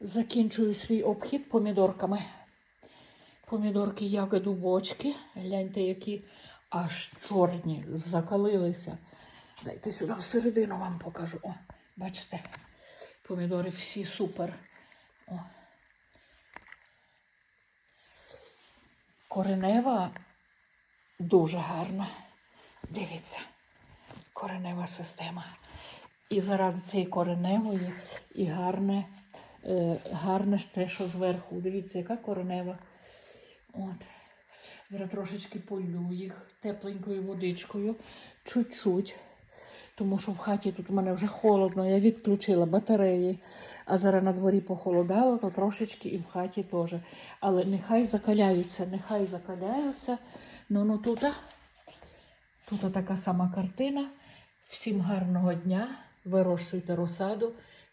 Закінчую свій обхід помідорками. Помідорки ягоду бочки. Гляньте, які аж чорні, закалилися. Дайте сюди всередину вам покажу. О, бачите, помідори всі супер. О. Коренева дуже гарна. Дивіться, коренева система. І заради цієї кореневої і гарне, гарне ж те, що зверху. Дивіться, яка коренева. От. Зараз трошечки полю їх тепленькою водичкою, чуть-чуть. Тому що в хаті тут у мене вже холодно, я відключила батареї, а зараз на дворі похолодало, то трошечки і в хаті теж. Але нехай закаляються, нехай закаляються. Ну, ну тут, тут така сама картина. Всім гарного дня, вирощуйте розсаду,